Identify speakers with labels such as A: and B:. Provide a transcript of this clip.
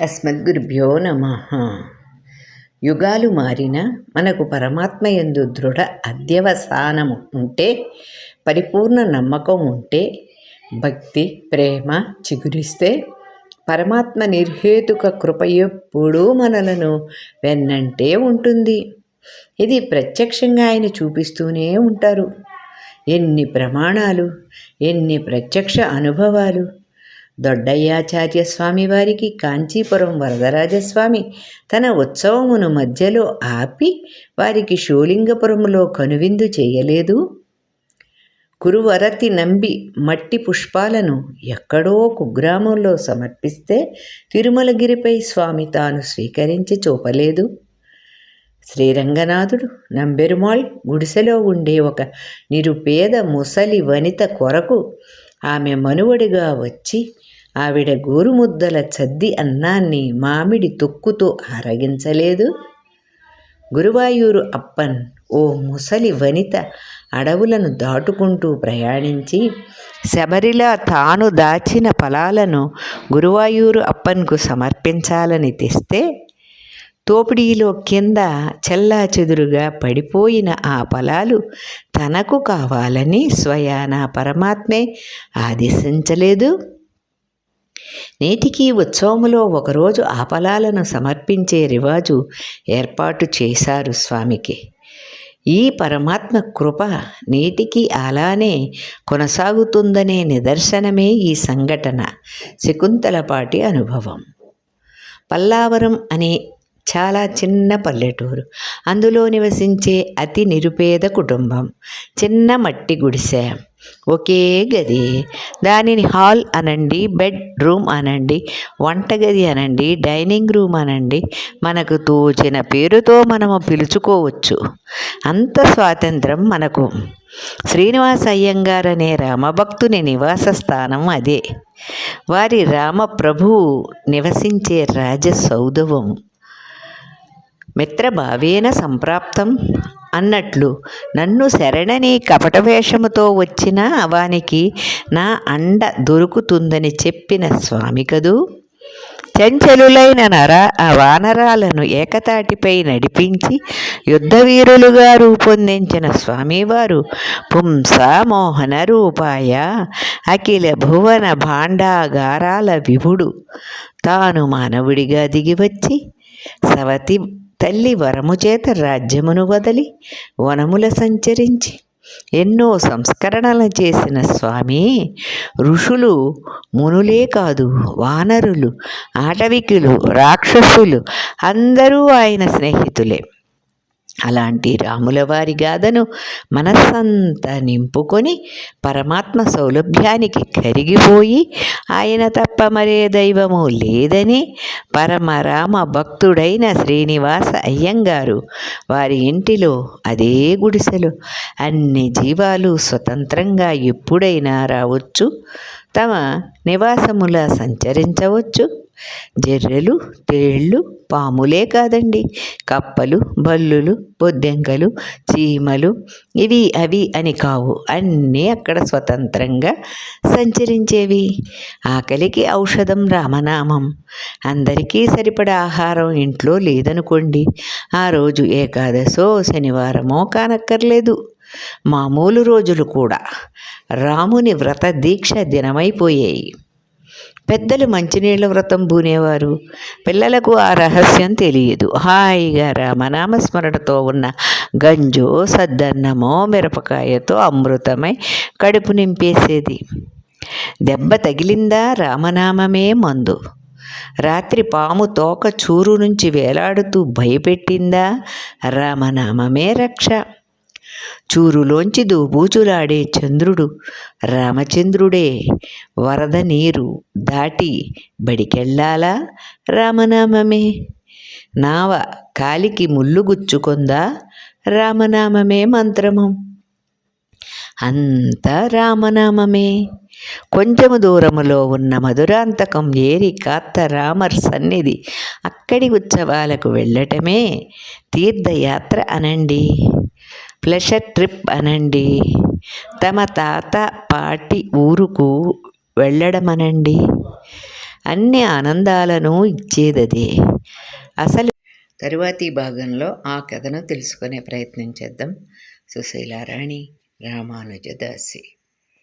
A: అస్మద్గురుభ్యో నమ. యుగాలు మారిన మనకు పరమాత్మ ఎందు దృఢ అధ్యవసానము ఉంటే పరిపూర్ణ నమ్మకం ఉంటే భక్తి ప్రేమ చిగురిస్తే పరమాత్మ నిర్హేతుక కృప ఎప్పుడూ మనలను వెన్నంటే ఉంటుంది. ఇది ప్రత్యక్షంగా ఆయన చూపిస్తూనే ఉంటారు. ఎన్ని ప్రమాణాలు ఎన్ని ప్రత్యక్ష అనుభవాలు దొడ్డయ్యాచార్య స్వామి వారికి కాంచీపురం వరదరాజస్వామి తన ఉత్సవమును మధ్యలో ఆపి వారికి షోలింగపురములో కనువిందు చేయలేదు. కురువరతి నంబి మట్టి పుష్పాలను ఎక్కడో కుగ్రామంలో సమర్పిస్తే తిరుమలగిరిపై స్వామి తాను స్వీకరించి చూపలేదు. శ్రీరంగనాథుడు నంబెరుమాళ్ గుడిసెలో ఉండే ఒక నిరుపేద ముసలి వనిత కొరకు ఆమె మనువడిగా వచ్చి ఆవిడ గోరుముద్దల చద్ది అన్నాన్ని మామిడి తొక్కుతో ఆరగించలేదు. గురువాయూరు అప్పన్ ఓ ముసలి వనిత అడవులను దాటుకుంటూ ప్రయాణించి శబరిలా తాను దాచిన ఫలాలను గురువాయూరు అప్పన్కు సమర్పించాలని తెస్తే తోపిడీలో కింద చెల్లా చెదురుగా పడిపోయిన ఆ ఫలాలు తనకు కావాలని స్వయానా పరమాత్మే ఆదేశించలేదు. నేటికి ఉత్సవములో ఒకరోజు ఆపలాలను సమర్పించే రివాజు ఏర్పాటు చేశారు స్వామికి. ఈ పరమాత్మ కృప నేటికి అలానే కొనసాగుతుందనే నిదర్శనమే ఈ సంఘటన శకుంతలపాటి అనుభవం. పల్లావరం అనే చాలా చిన్న పల్లెటూరు. అందులో నివసించే అతి నిరుపేద కుటుంబం. చిన్న మట్టి గుడిసె. ఒకే గది. దానిని హాల్ అనండి బెడ్ రూమ్ అనండి వంటగది అనండి డైనింగ్ రూమ్ అనండి. మనకు తోచిన పేరుతో మనము పిలుచుకోవచ్చు. అంత స్వాతంత్రం మనకు. శ్రీనివాస అయ్యంగార్ అనే రామభక్తుని నివాస స్థానం అదే. వారి రామప్రభువు నివసించే రాజసౌధవం మిత్రభావేన సంప్రాప్తం అన్నట్లు నన్ను శరణని కపట వేషముతో వచ్చిన వానికి నా అండ దొరుకుతుందని చెప్పిన స్వామి కదూ? చంచలులైన నర ఆ వానరాలను ఏకతాటిపై నడిపించి యుద్ధవీరులుగా రూపొందించిన స్వామివారు పుంసామోహన రూపాయ అఖిల భువన భాండాగారాల విభుడు. తాను మానవుడిగా దిగివచ్చి సవతి తల్లి వరము చేత రాజ్యమును వదలి వనముల సంచరించి ఎన్నో సంస్కరణలు చేసిన స్వామి ఋషులు మునులే కాదు వానరులు ఆటవికులు రాక్షసులు అందరూ ఆయన స్నేహితులే. అలాంటి రాముల వారి గాథను మనస్సంతా నింపుకొని పరమాత్మ సౌలభ్యానికి కరిగిపోయి ఆయన తప్ప మరే దైవము లేదని పరమరామ భక్తుడైన శ్రీనివాస అయ్యంగారు. వారి ఇంటిలో అదే గుడిసెలో. అన్ని జీవాలు స్వతంత్రంగా ఎప్పుడైనా రావచ్చు. తమ నివాసముల సంచరించవచ్చు. జర్రెలు తేళ్ళు పాములే కాదండి. కప్పలు బల్లులు బొద్దెంకలు చీమలు ఇవి అవి అని కావు. అన్నీ అక్కడ స్వతంత్రంగా సంచరించేవి. ఆకలికి ఔషధం రామనామం. అందరికీ సరిపడా ఆహారం ఇంట్లో లేదనుకోండి. ఆ రోజు ఏకాదశో శనివారమో కానక్కర్లేదు. మామూలు రోజులు కూడా. రాముని వ్రత దీక్ష దినమైపోయాయి. పెద్దలు మంచినీళ్ళ వ్రతం పూనేవారు పిల్లలకు ఆ రహస్యం తెలియదు. హాయిగా రామనామస్మరణతో ఉన్న గంజో సద్దన్నమో మిరపకాయతో అమృతమై కడుపు నింపేసేది. దెబ్బ తగిలిందా? రామనామమే మందు. రాత్రి పాము తోక చూరు నుంచి వేలాడుతూ భయపెట్టిందా? రామనామమే రక్ష. చూరులోంచి దూబూచులాడే చంద్రుడు రామచంద్రుడే. వరద నీరు దాటి బడికెళ్ళాలా రామనామమే? నావ కాలికి ముల్లుగుచ్చుకుందా రామనామమే మంత్రము? అంతా రామనామమే. కొంచెము దూరములో ఉన్న మధురాంతకం ఏరి కాత్త రామర్ సన్నిధి అక్కడి ఉత్సవాలకు వెళ్ళటమే తీర్థయాత్ర అనండి. ప్లెషర్ ట్రిప్ అనండి. తమ తాత పాటి ఊరుకు వెళ్ళడమనండి. అన్ని ఆనందాలను ఇచ్చేదదే. అసలు తరువాతి భాగంలో ఆ కథను తెలుసుకునే ప్రయత్నం చేద్దాం. సుశీలారాణి రామానుజదాసి